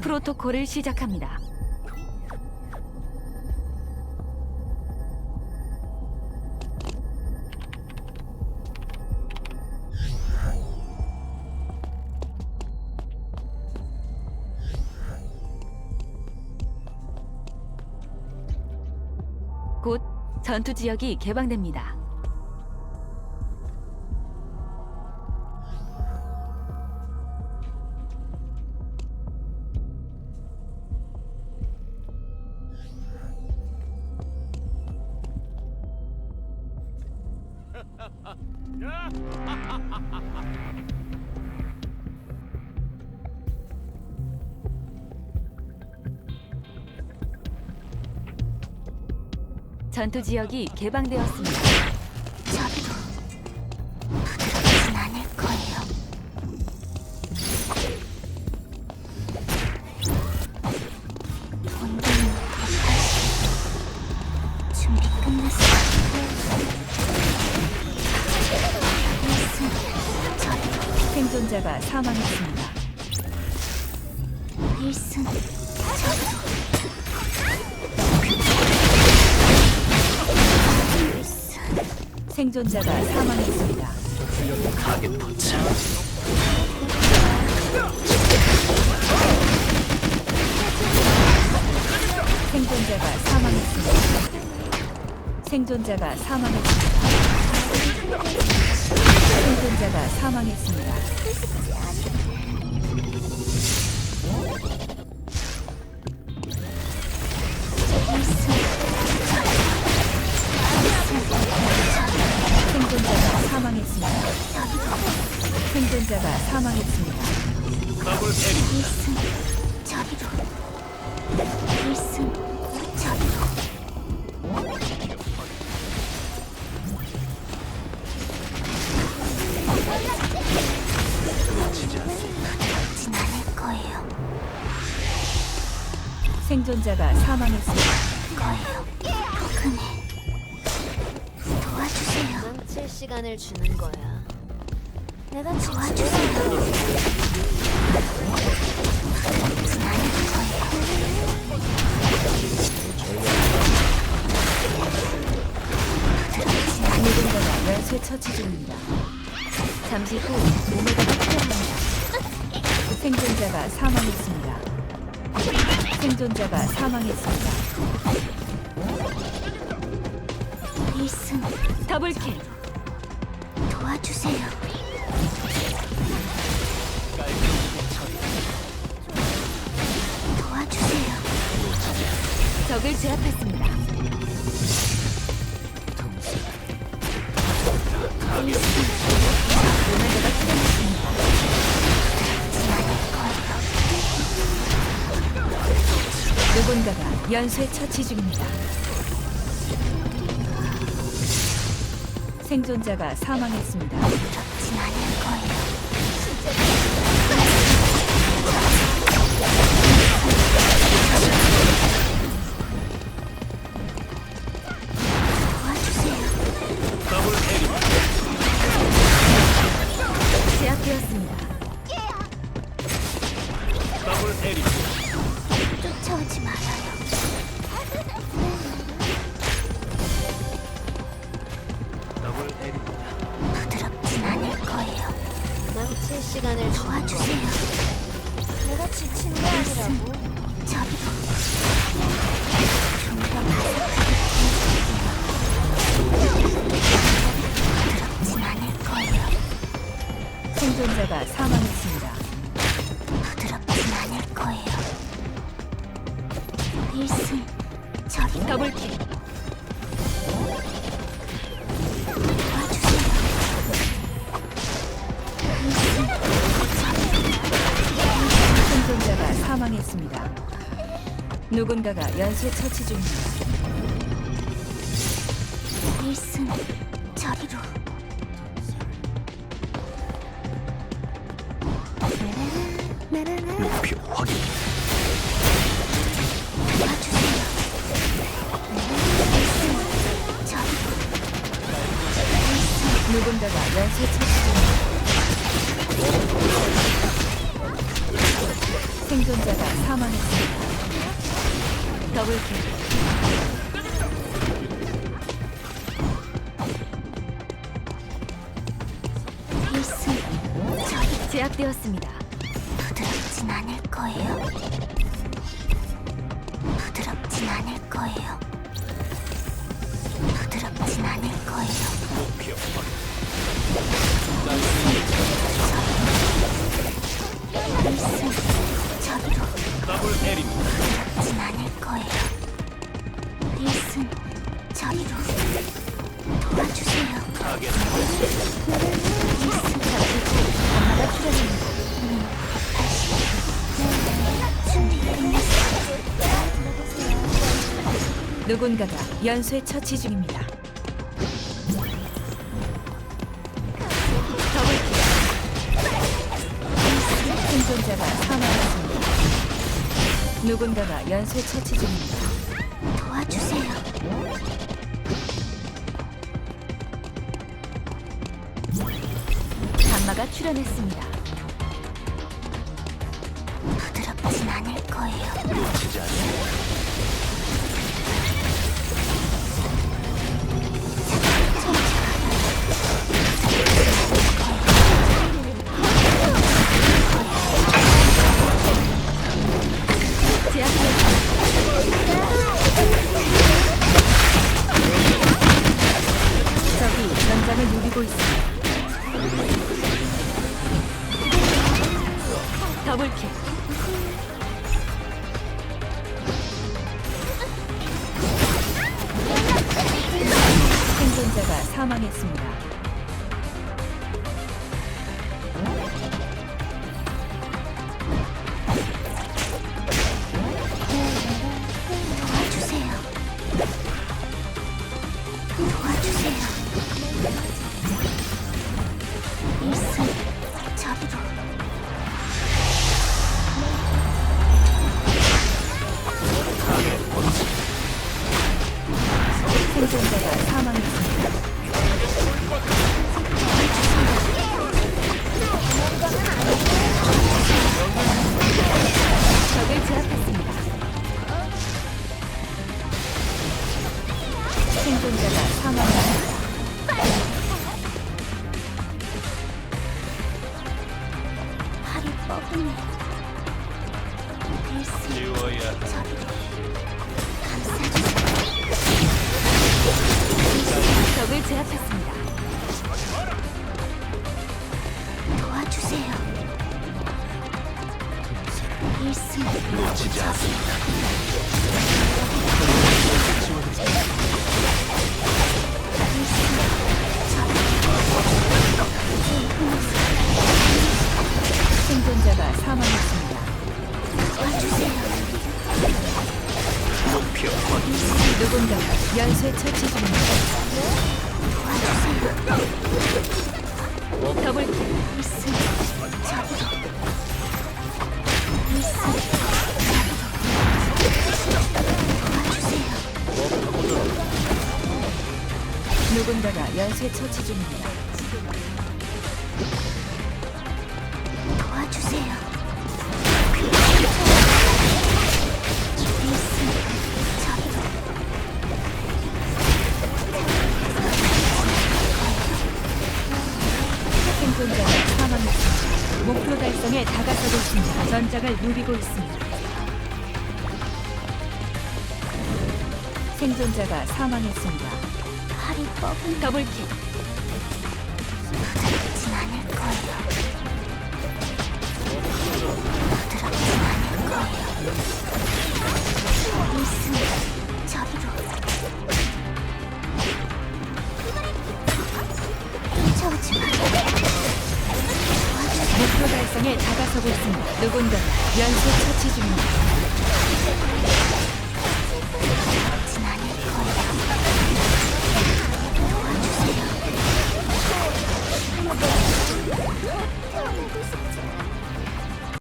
프로토콜을 시작합니다. 곧 전투 지역이 개방됩니다. 전투 지역이 개방되었습니다. 생존자가 사망했습니다. 일승 생존자가 사망했습니다. 타겟 포착. 생존자가 사망했습니다. 생존자가 사망했습니다. 생존자가 사망했습니다. 생존자가 사망했습니다. 생존자가 사망했습니다. 저리로 일승 저리로 생존자가 사망했습니다. 거예요 포근해 도와주세요 망칠 시간을 주는 거야. 내가 도와주세요 누군가가 처치 중입니다. 잠시 후 오메가가 필요합니다. 생존자가 사망했습니다. 생존자가 사망했습니다. 일승 더블킬! 도와주세요 도와주세요 적을 제압했습니다. 오메 누군가가 연쇄 처치 중입니다. 생존자가 사망했습니다. 생존자가 사망했습니다. 부드럽진 않을 거예요! 도와주세요 일승 생존자가 사망했습니다. 누군가가 연쇄 처치 중입니다. 일승 저리로 목표 확인. 누군가가 연쇄 처치 생존자가 사망했습니다. 더블킬. 제압되었습니다. 않을 거예요. 부드럽진 않을 거예요. 부드럽진 않을 거예요. 목표 확인. 저리로 더블 L입니다. 누군가가 연쇄 처치 중입니다. 생존자가 사망했습니다. 누군가가 연쇄 처치 중입니다. 도와주세요. 강마가 출현했습니다. 부드럽진 않을 거예요. 놓치지 않는 전 생존자가 사망했습니다. 팔이 뻐근해. 일승 지워야 할 저리로 감싸주세요. 적을 제압했습니다. 도와주세요. 일승 놓치지 않습니다. 연쇄 처치 중입니다. 도와주세요. 누군가가 연쇄 처치 중입니다. 전장을 누비고 있습니다. 생존자가 사망했습니다. 팔이 뻐근 더블킬. 부드럽진 않을 거예요. 부드럽진 않을 거예요. 일승 저리로 쫓아오지 마. 목표 달성에 다가서고 있습니다. 누군가가 연쇄 처치 중입니다. 도와주세요.